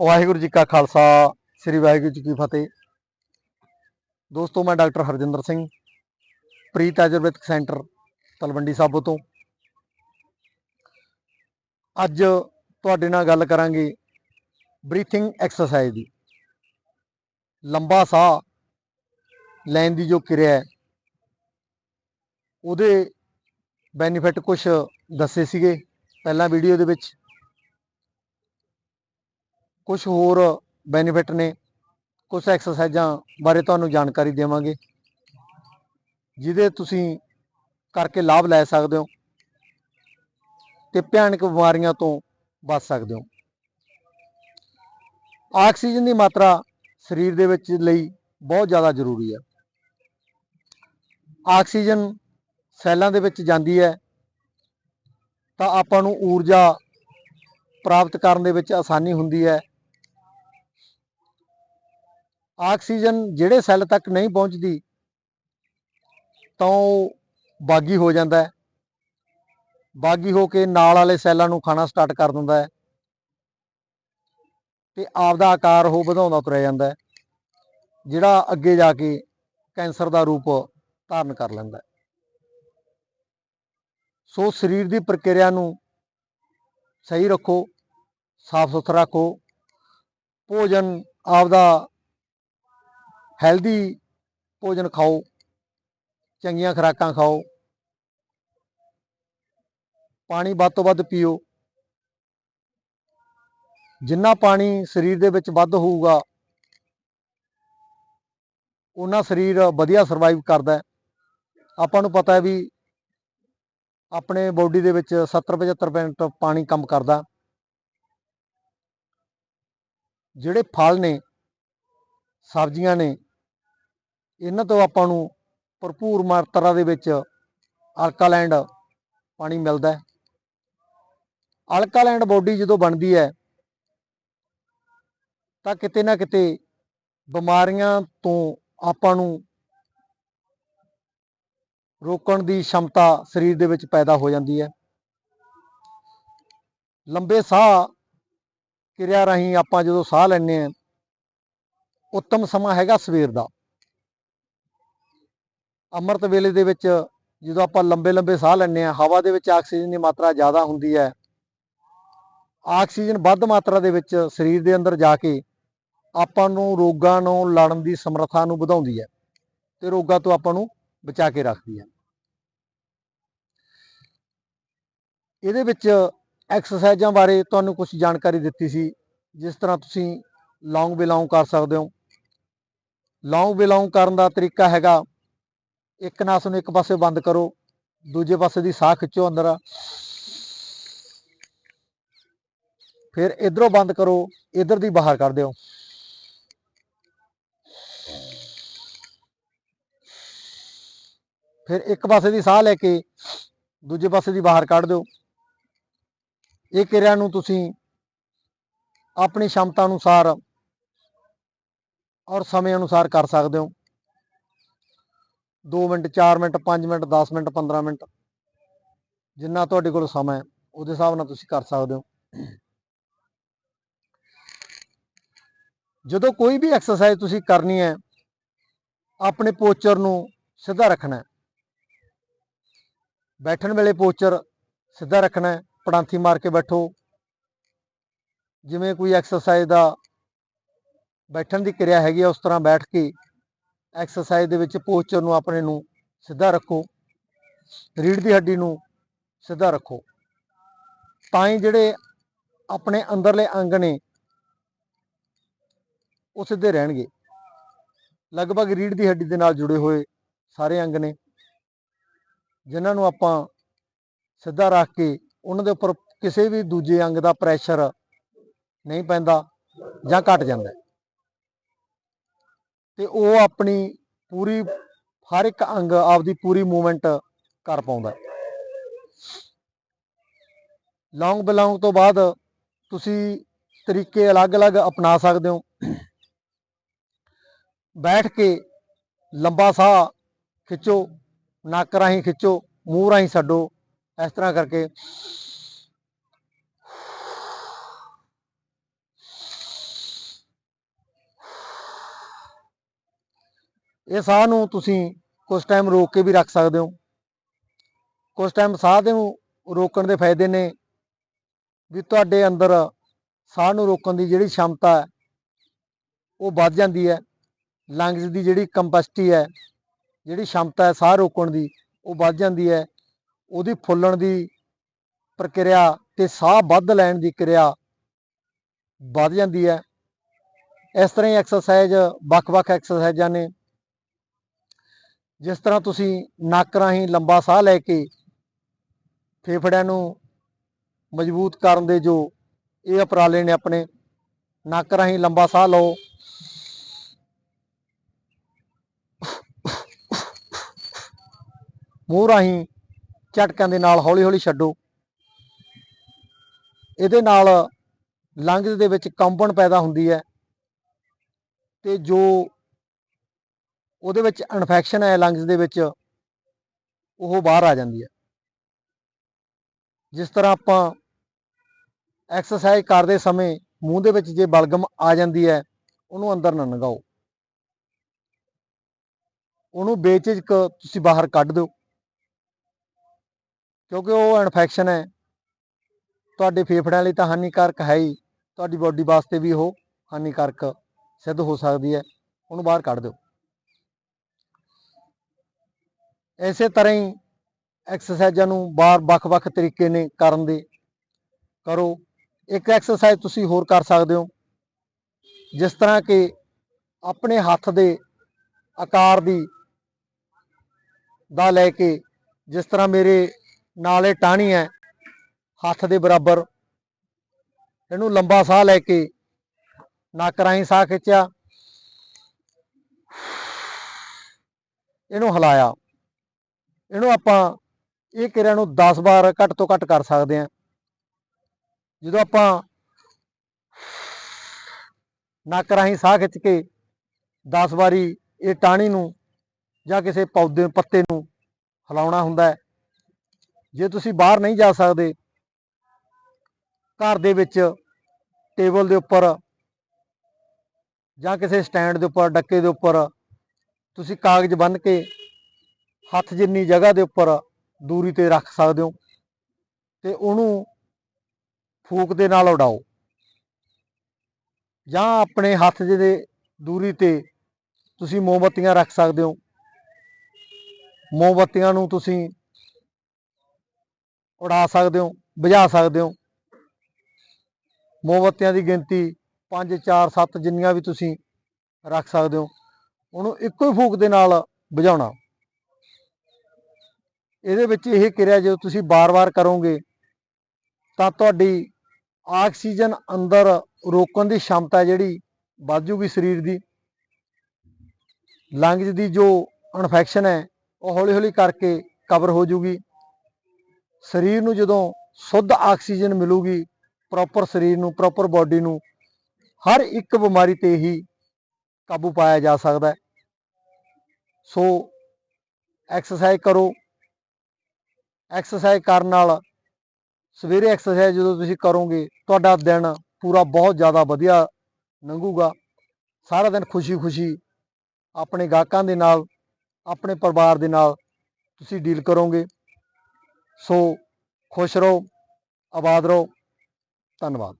ਵਾਹਿਗੁਰੂ ਜੀ ਕਾ ਖਾਲਸਾ, ਸ੍ਰੀ ਵਾਹਿਗੁਰੂ ਜੀ ਕੀ ਫਤਿਹ। ਦੋਸਤੋ, ਮੈਂ ਡਾਕਟਰ ਹਰਜਿੰਦਰ ਸਿੰਘ, ਪ੍ਰੀਤ ਆਯੁਰਵੈਦਿਕ ਸੈਂਟਰ, ਤਲਵੰਡੀ ਸਾਬੋ ਤੋਂ। ਅੱਜ ਤੁਹਾਡੇ ਨਾਲ ਗੱਲ ਕਰਾਂਗੇ ਬਰੀਥਿੰਗ ਐਕਸਰਸਾਈਜ਼ ਦੀ। ਲੰਬਾ ਸਾਹ ਲੈਣ ਦੀ ਜੋ ਕਿਰਿਆ ਹੈ, ਉਹਦੇ ਬੈਨੀਫਿਟ ਕੁਝ ਦੱਸੇ ਸੀਗੇ ਪਹਿਲਾਂ ਵੀਡੀਓ ਦੇ ਵਿੱਚ। ਕੁਝ ਹੋਰ ਬੈਨੀਫਿਟ ਨੇ ਕੁਝ ਐਕਸਰਸਾਈਜ਼ਾਂ ਬਾਰੇ ਤੁਹਾਨੂੰ ਜਾਣਕਾਰੀ ਦੇਵਾਂਗੇ, ਜਿਹਦੇ ਤੁਸੀਂ ਕਰਕੇ ਲਾਭ ਲੈ ਸਕਦੇ ਹੋ ਤੇ ਭਿਆਨਕ ਬਿਮਾਰੀਆਂ ਤੋਂ ਬਚ ਸਕਦੇ ਹੋ। ਆਕਸੀਜਨ ਦੀ ਮਾਤਰਾ ਸਰੀਰ ਦੇ ਵਿੱਚ ਲਈ ਬਹੁਤ ਜ਼ਿਆਦਾ ਜ਼ਰੂਰੀ ਹੈ। ਆਕਸੀਜਨ ਸੈੱਲਾਂ ਦੇ ਵਿੱਚ ਜਾਂਦੀ ਹੈ, ਤਾਂ ਆਪਾਂ ਨੂੰ ਊਰਜਾ ਪ੍ਰਾਪਤ ਕਰਨ ਦੇ ਵਿੱਚ ਆਸਾਨੀ ਹੁੰਦੀ ਹੈ। ਆਕਸੀਜਨ ਜਿਹੜੇ ਸੈੱਲ ਤੱਕ ਨਹੀਂ ਪਹੁੰਚਦੀ, ਤਾਂ ਉਹ ਬਾਗੀ ਹੋ ਜਾਂਦਾ ਹੈ। ਬਾਗੀ ਹੋ ਕੇ ਨਾਲ ਵਾਲੇ ਸੈੱਲਾਂ ਨੂੰ ਖਾਣਾ ਸਟਾਰਟ ਕਰ ਦਿੰਦਾ ਹੈ ਤੇ ਆਪਦਾ ਆਕਾਰ ਉਹ ਵਧਾਉਂਦਾ ਤੁਰਿਆ ਜਾਂਦਾ ਹੈ, ਜਿਹੜਾ ਅੱਗੇ ਜਾ ਕੇ ਕੈਂਸਰ ਦਾ ਰੂਪ ਧਾਰਨ ਕਰ ਲੈਂਦਾ ਹੈ। ਸੋ ਸਰੀਰ ਦੀ ਪ੍ਰਕਿਰਿਆ ਨੂੰ ਸਹੀ ਰੱਖੋ, ਸਾਫ਼ ਸੁਥਰਾ ਰੱਖੋ, ਭੋਜਨ ਆਪਦਾ ਹੈਲਦੀ ਭੋਜਨ ਖਾਓ, ਚੰਗੀਆਂ ਖੁਰਾਕਾਂ ਖਾਓ, ਪਾਣੀ ਵੱਧ ਤੋਂ ਵੱਧ ਪੀਓ। ਜਿੰਨਾ ਪਾਣੀ ਸਰੀਰ ਦੇ ਵਿੱਚ ਵੱਧ ਹੋਊਗਾ ਉਹਨਾਂ ਸਰੀਰ ਵਧੀਆ ਸਰਵਾਈਵ ਕਰਦਾ। ਆਪਾਂ ਨੂੰ ਪਤਾ ਹੈ ਵੀ ਆਪਣੇ ਬੋਡੀ ਦੇ ਵਿੱਚ 70-75% ਪਾਣੀ ਕੰਮ ਕਰਦਾ। ਜਿਹੜੇ ਫਲ ਨੇ, ਸਬਜ਼ੀਆਂ ਨੇ ਇਹਨਾਂ ਤੋਂ ਆਪਾਂ ਨੂੰ ਭਰਪੂਰ ਮਾਤਰਾ ਦੇ ਵਿੱਚ ਅਲਕਾਲੈਂਡ ਪਾਣੀ ਮਿਲਦਾ ਹੈ। ਅਲਕਾਲੈਂਡ ਬੋਡੀ ਜਦੋਂ ਬਣਦੀ ਹੈ, ਤਾਂ ਕਿਤੇ ਨਾ ਕਿਤੇ ਬਿਮਾਰੀਆਂ ਤੋਂ ਆਪਾਂ ਨੂੰ ਰੋਕਣ ਦੀ ਸ਼ਮਤਾ ਸਰੀਰ ਦੇ ਵਿੱਚ ਪੈਦਾ ਹੋ ਜਾਂਦੀ ਹੈ। ਲੰਬੇ ਸਾਹ ਕਿਰਿਆ ਰਾਹੀਂ ਆਪਾਂ ਜਦੋਂ ਸਾਹ ਲੈਂਦੇ ਹਾਂ, ਉੱਤਮ ਸਮਾਂ ਹੈਗਾ ਸਵੇਰ ਦਾ। ਅੰਮ੍ਰਿਤ ਵੇਲੇ ਦੇ ਵਿੱਚ ਜਦੋਂ ਆਪਾਂ ਲੰਬੇ ਲੰਬੇ ਸਾਹ ਲੈਂਦੇ ਹਾਂ, ਹਵਾ ਦੇ ਵਿੱਚ ਆਕਸੀਜਨ ਦੀ ਮਾਤਰਾ ਜ਼ਿਆਦਾ ਹੁੰਦੀ ਹੈ। ਆਕਸੀਜਨ ਵੱਧ ਮਾਤਰਾ ਦੇ ਵਿੱਚ ਸਰੀਰ ਦੇ ਅੰਦਰ ਜਾ ਕੇ ਆਪਾਂ ਨੂੰ ਰੋਗਾਂ ਨੂੰ ਲੜਨ ਦੀ ਸਮਰੱਥਾ ਨੂੰ ਵਧਾਉਂਦੀ ਹੈ ਤੇ ਰੋਗਾਂ ਤੋਂ ਆਪਾਂ ਨੂੰ ਬਚਾ ਕੇ ਰੱਖਦੀ ਹੈ। ਇਹਦੇ ਵਿੱਚ ਐਕਸਰਸਾਈਜ਼ਾਂ ਬਾਰੇ ਤੁਹਾਨੂੰ ਕੁਝ ਜਾਣਕਾਰੀ ਦਿੱਤੀ ਸੀ, ਜਿਸ ਤਰ੍ਹਾਂ ਤੁਸੀਂ ਲੌਂਗ ਬਿਲੋਂਗ ਕਰ ਸਕਦੇ ਹੋ। ਲੌਂਗ ਬਿਲੋਂਗ ਕਰਨ ਦਾ ਤਰੀਕਾ ਹੈਗਾ ਇੱਕ ਨਾਸ ਨੂੰ ਇੱਕ ਪਾਸੇ ਬੰਦ ਕਰੋ, ਦੂਜੇ ਪਾਸੇ ਦੀ ਸਾਹ ਖਿੱਚੋ ਅੰਦਰ। ਫਿਰ ਇਧਰੋਂ ਬੰਦ ਕਰੋ, ਇਧਰ ਦੀ ਬਾਹਰ ਕੱਢ ਦਿਓ। ਫਿਰ ਇੱਕ ਪਾਸੇ ਦੀ ਸਾਹ ਲੈ ਕੇ ਦੂਜੇ ਪਾਸੇ ਦੀ ਬਾਹਰ ਕੱਢ ਦਿਓ। ਇਹ ਕਿਰਿਆ ਨੂੰ ਤੁਸੀਂ ਆਪਣੀ ਸ਼ਮਤਾ ਅਨੁਸਾਰ ਔਰ ਸਮੇਂ ਅਨੁਸਾਰ ਕਰ ਸਕਦੇ ਹੋ। 2 minute 4 minute 5 minute 10 minute 15 minute. ਜਿੰਨਾ ਤੁਹਾਡੇ ਕੋਲ ਸਮਾਂ ਹੈ, ਉਹਦੇ ਹਿਸਾਬ ਨਾਲ ਤੁਸੀਂ ਕਰ ਸਕਦੇ ਹੋ। ਜਦੋਂ ਕੋਈ ਵੀ ਐਕਸਰਸਾਈਜ਼ ਤੁਸੀਂ ਕਰਨੀ ਹੈ, ਆਪਣੇ ਪੋਸਚਰ ਨੂੰ ਸਿੱਧਾ ਰੱਖਣਾ ਹੈ। ਬੈਠਣ ਵੇਲੇ ਪੋਸਚਰ ਸਿੱਧਾ ਰੱਖਣਾ ਹੈ, ਪੜਾਂਥੀ ਮਾਰ ਕੇ ਬੈਠੋ। ਜਿਵੇਂ ਕੋਈ ਐਕਸਰਸਾਈਜ਼ ਦਾ ਬੈਠਣ ਦੀ ਕਿਰਿਆ ਹੈਗੀ ਆ ਉਸ ਤਰ੍ਹਾਂ ਬੈਠ ਕੇ ਐਕਸਰਸਾਈਜ਼ ਦੇ ਵਿੱਚ ਪੋਸਚਰ ਨੂੰ ਆਪਣੇ ਨੂੰ ਸਿੱਧਾ ਰੱਖੋ। ਰੀੜ ਦੀ ਹੱਡੀ ਨੂੰ ਸਿੱਧਾ ਰੱਖੋ। ਤਾਂ ਹੀ ਜਿਹੜੇ ਆਪਣੇ ਅੰਦਰਲੇ ਅੰਗ ਨੇ, ਉਹ ਸਿੱਧੇ ਰਹਿਣਗੇ। ਲਗਭਗ ਰੀੜ ਦੀ ਹੱਡੀ ਦੇ ਨਾਲ ਜੁੜੇ ਹੋਏ ਸਾਰੇ ਅੰਗ ਨੇ, ਜਿਨ੍ਹਾਂ ਨੂੰ ਆਪਾਂ ਸਿੱਧਾ ਰੱਖ ਕੇ ਉਹਨਾਂ ਦੇ ਉੱਪਰ ਕਿਸੇ ਵੀ ਦੂਜੇ ਅੰਗ ਦਾ ਪ੍ਰੈਸ਼ਰ ਨਹੀਂ ਪੈਂਦਾ ਜਾਂ ਘਟ ਜਾਂਦਾ। ਤੇ ਉਹ ਆਪਣੀ ਪੂਰੀ, ਹਰ ਇੱਕ ਅੰਗ ਆਪਦੀ ਪੂਰੀ ਮੂਵਮੈਂਟ ਕਰ ਪਾਉਂਦਾ ਲੌਂਗ ਬਿਲੋਂਗ ਤੋਂ ਬਾਅਦ ਤੁਸੀਂ ਤਰੀਕੇ ਅਲੱਗ-ਅਲੱਗ ਅਪਣਾ ਸਕਦੇ ਹੋ। ਬੈਠ ਕੇ ਲੰਬਾ ਸਾਹ ਖਿੱਚੋ, ਨੱਕ ਰਾਹੀਂ ਖਿੱਚੋ, ਮੂੰਹ ਰਾਹੀਂ ਛੱਡੋ, ਇਸ ਤਰ੍ਹਾਂ ਕਰਕੇ ਇਹ ਸਾਹ ਨੂੰ ਤੁਸੀਂ ਕੁਝ ਟਾਈਮ ਰੋਕ ਕੇ ਵੀ ਰੱਖ ਸਕਦੇ ਹੋ। ਕੁਝ ਟਾਈਮ ਸਾਹ ਦੇ ਨੂੰ ਰੋਕਣ ਦੇ ਫਾਇਦੇ ਨੇ ਵੀ ਤੁਹਾਡੇ ਅੰਦਰ ਸਾਹ ਨੂੰ ਰੋਕਣ ਦੀ ਜਿਹੜੀ ਸ਼ਮਤਾ ਹੈ, ਉਹ ਵੱਧ ਜਾਂਦੀ ਹੈ। ਲੰਗਸ ਦੀ ਜਿਹੜੀ ਕੰਪੈਸਿਟੀ ਹੈ, ਜਿਹੜੀ ਸ਼ਮਤਾ ਹੈ ਸਾਹ ਰੋਕਣ ਦੀ, ਉਹ ਵੱਧ ਜਾਂਦੀ ਹੈ। ਉਹਦੀ ਫੁੱਲਣ ਦੀ ਪ੍ਰਕਿਰਿਆ ਤੇ ਸਾਹ ਵੱਧ ਲੈਣ ਦੀ ਕਿਰਿਆ ਵੱਧ ਜਾਂਦੀ ਹੈ। ਇਸ ਤਰ੍ਹਾਂ ਹੀ ਐਕਸਰਸਾਈਜ਼ ਵੱਖ-ਵੱਖ ਐਕਸਰਸਾਈਜ਼ਾਂ ਨੇ। ਜਿਸ ਤਰ੍ਹਾਂ ਤੁਸੀਂ ਨੱਕ ਰਾਹੀਂ ਲੰਬਾ ਸਾਹ ਲੈ ਕੇ ਫੇਫੜਿਆਂ ਨੂੰ ਮਜ਼ਬੂਤ ਕਰਨ ਦੇ ਜੋ ਇਹ ਉਪਰਾਲੇ ਨੇ ਆਪਣੇ, ਨੱਕ ਰਾਹੀਂ ਲੰਬਾ ਸਾਹ ਲਓ। ਮੂੰਹ ਰਾਹੀਂ ਝਟਕਾਂ ਦੇ ਨਾਲ ਹੌਲੀ-ਹੌਲੀ ਛੱਡੋ। ਇਹਦੇ ਨਾਲ ਲੰਗਸ ਦੇ ਵਿੱਚ ਕੰਬਣ ਪੈਦਾ ਹੁੰਦੀ ਹੈ ਤੇ ਜੋ ਉਹਦੇ ਵਿੱਚ ਇਨਫੈਕਸ਼ਨ ਹੈ ਲੰਗਸ ਦੇ ਵਿੱਚ, ਉਹ ਬਾਹਰ ਆ ਜਾਂਦੀ ਹੈ। ਜਿਸ ਤਰ੍ਹਾਂ ਆਪਾਂ ਐਕਸਰਸਾਈਜ਼ ਕਰਦੇ ਸਮੇਂ ਮੂੰਹ ਦੇ ਵਿੱਚ ਜੇ ਬਲਗਮ ਆ ਜਾਂਦੀ ਹੈ, ਉਹਨੂੰ ਅੰਦਰ ਨਾ ਲੰਘਾਓ ਉਹਨੂੰ ਬੇਝਿਜਕ ਤੁਸੀਂ ਬਾਹਰ ਕੱਢ ਦਿਓ। ਕਿਉਂਕਿ ਉਹ ਇਨਫੈਕਸ਼ਨ ਹੈ। ਤੁਹਾਡੇ ਫੇਫੜਿਆਂ ਲਈ ਤਾਂ ਹਾਨੀਕਾਰਕ ਹੈ ਹੀ। ਤੁਹਾਡੀ ਬਾਡੀ ਵਾਸਤੇ ਵੀ ਉਹ ਹਾਨੀਕਾਰਕ ਸਿੱਧ ਹੋ ਸਕਦੀ ਹੈ। ਉਹਨੂੰ ਬਾਹਰ ਕੱਢ ਦਿਓ। ਇਸੇ ਤਰ੍ਹਾਂ ਹੀ ਐਕਸਰਸਾਈਜ਼ਾਂ ਨੂੰ ਬਾਹਰ ਵੱਖ-ਵੱਖ ਤਰੀਕੇ ਨੇ ਕਰਨ ਦੇ ਕਰੋ। ਇੱਕ ਐਕਸਰਸਾਈਜ਼ ਤੁਸੀਂ ਹੋਰ ਕਰ ਸਕਦੇ ਹੋ। ਜਿਸ ਤਰ੍ਹਾਂ ਕਿ ਆਪਣੇ ਹੱਥ ਦੇ ਆਕਾਰ ਦੀ ਦਾ ਲੈ ਕੇ ਜਿਸ ਤਰ੍ਹਾਂ ਮੇਰੇ ਨਾਲ ਇਹ ਟਾਹਣੀ ਹੈ, ਹੱਥ ਦੇ ਬਰਾਬਰ ਇਹਨੂੰ ਲੰਬਾ ਸਾਹ ਲੈ ਕੇ ਨੱਕ ਰਾਹੀਂ ਸਾਹ ਖਿੱਚਿਆ, ਇਹਨੂੰ ਹਿਲਾਇਆ। ਇਹਨੂੰ ਆਪਾਂ ਇਹ ਕਿਰਿਆ ਨੂੰ 10 ਵਾਰ ਘੱਟ ਤੋਂ ਘੱਟ ਕਰ ਸਕਦੇ ਹਾਂ। ਜਦੋਂ ਆਪਾਂ ਨੱਕ ਰਾਹੀਂ ਸਾਹ ਖਿੱਚ ਕੇ 10 ਵਾਰੀ ਇਹ ਟਾਹਣੀ ਨੂੰ ਜਾਂ ਕਿਸੇ ਪੌਦੇ ਪੱਤੇ ਨੂੰ ਹਿਲਾਉਣਾ ਹੁੰਦਾ ਹੈ। ਜੇ ਤੁਸੀਂ ਬਾਹਰ ਨਹੀਂ ਜਾ ਸਕਦੇ, ਘਰ ਦੇ ਵਿੱਚ ਟੇਬਲ ਦੇ ਉੱਪਰ ਜਾਂ ਕਿਸੇ ਸਟੈਂਡ ਦੇ ਉੱਪਰ, ਡੱਕੇ ਦੇ ਉੱਪਰ ਤੁਸੀਂ ਕਾਗਜ਼ ਬੰਨ੍ਹ ਕੇ ਹੱਥ ਜਿੰਨੀ ਜਗ੍ਹਾ ਦੇ ਉੱਪਰ ਦੂਰੀ ਤੇ ਰੱਖ ਸਕਦੇ ਹੋ ਤੇ ਉਹਨੂੰ ਫੂਕ ਦੇ ਨਾਲ ਉਡਾਓ। ਜਾਂ ਆਪਣੇ ਹੱਥ ਦੇ ਦੂਰੀ ਤੇ ਤੁਸੀਂ ਮੋਮਬੱਤੀਆਂ ਰੱਖ ਸਕਦੇ ਹੋ। ਮੋਮਬੱਤੀਆਂ ਨੂੰ ਤੁਸੀਂ ਉਡਾ ਸਕਦੇ ਹੋ, ਬੁਝਾ ਸਕਦੇ ਹੋ। ਮੋਮਬੱਤੀਆਂ ਦੀ ਗਿਣਤੀ 5 4 7 ਜਿੰਨੀਆਂ ਵੀ ਤੁਸੀਂ ਰੱਖ ਸਕਦੇ ਹੋ। ਉਹਨੂੰ ਇੱਕੋ ਹੀ ਫੂਕ ਦੇ ਨਾਲ ਬੁਝਾਉਣਾ। ਇਹਦੇ ਵਿੱਚ ਇਹ ਕਿਰਿਆ ਜਦੋਂ ਤੁਸੀਂ ਬਾਰ-ਬਾਰ ਕਰੋਗੇ, ਤਾਂ ਤੁਹਾਡੀ ਆਕਸੀਜਨ ਅੰਦਰ ਰੋਕਣ ਦੀ ਸ਼ਮਤਾ ਜਿਹੜੀ ਵੱਧ ਜੂਗੀ ਸਰੀਰ ਦੀ। ਲੰਗਜ਼ ਦੀ ਜੋ ਇਨਫੈਕਸ਼ਨ ਹੈ, ਉਹ ਹੌਲੀ-ਹੌਲੀ ਕਰਕੇ ਕਵਰ ਹੋ ਜੂਗੀ। ਸਰੀਰ ਨੂੰ ਜਦੋਂ ਸ਼ੁੱਧ ਆਕਸੀਜਨ ਮਿਲੂਗੀ ਪ੍ਰੋਪਰ ਸਰੀਰ ਨੂੰ ਪ੍ਰੋਪਰ ਬਾਡੀ ਨੂੰ, ਹਰ ਇੱਕ ਬਿਮਾਰੀ ਤੇ ਹੀ ਕਾਬੂ ਪਾਇਆ ਜਾ ਸਕਦਾ ਹੈ। ਸੋ ਐਕਸਰਸਾਈਜ਼ ਕਰੋ। ਐਕਸਰਸਾਈਜ਼ ਕਰਨ ਨਾਲ ਸਵੇਰੇ ਐਕਸਰਸਾਈਜ਼ ਜਦੋਂ ਤੁਸੀਂ ਕਰੋਗੇ, ਤੁਹਾਡਾ ਦਿਨ ਪੂਰਾ ਬਹੁਤ ਜ਼ਿਆਦਾ ਵਧੀਆ ਲੰਘੂਗਾ। ਸਾਰਾ ਦਿਨ ਖੁਸ਼ੀ-ਖੁਸ਼ੀ ਆਪਣੇ ਗਾਹਕਾਂ ਦੇ ਨਾਲ, ਆਪਣੇ ਪਰਿਵਾਰ ਦੇ ਨਾਲ ਤੁਸੀਂ ਡੀਲ ਕਰੋਗੇ। ਸੋ ਖੁਸ਼ ਰਹੋ, ਆਬਾਦ ਰਹੋ। ਧੰਨਵਾਦ।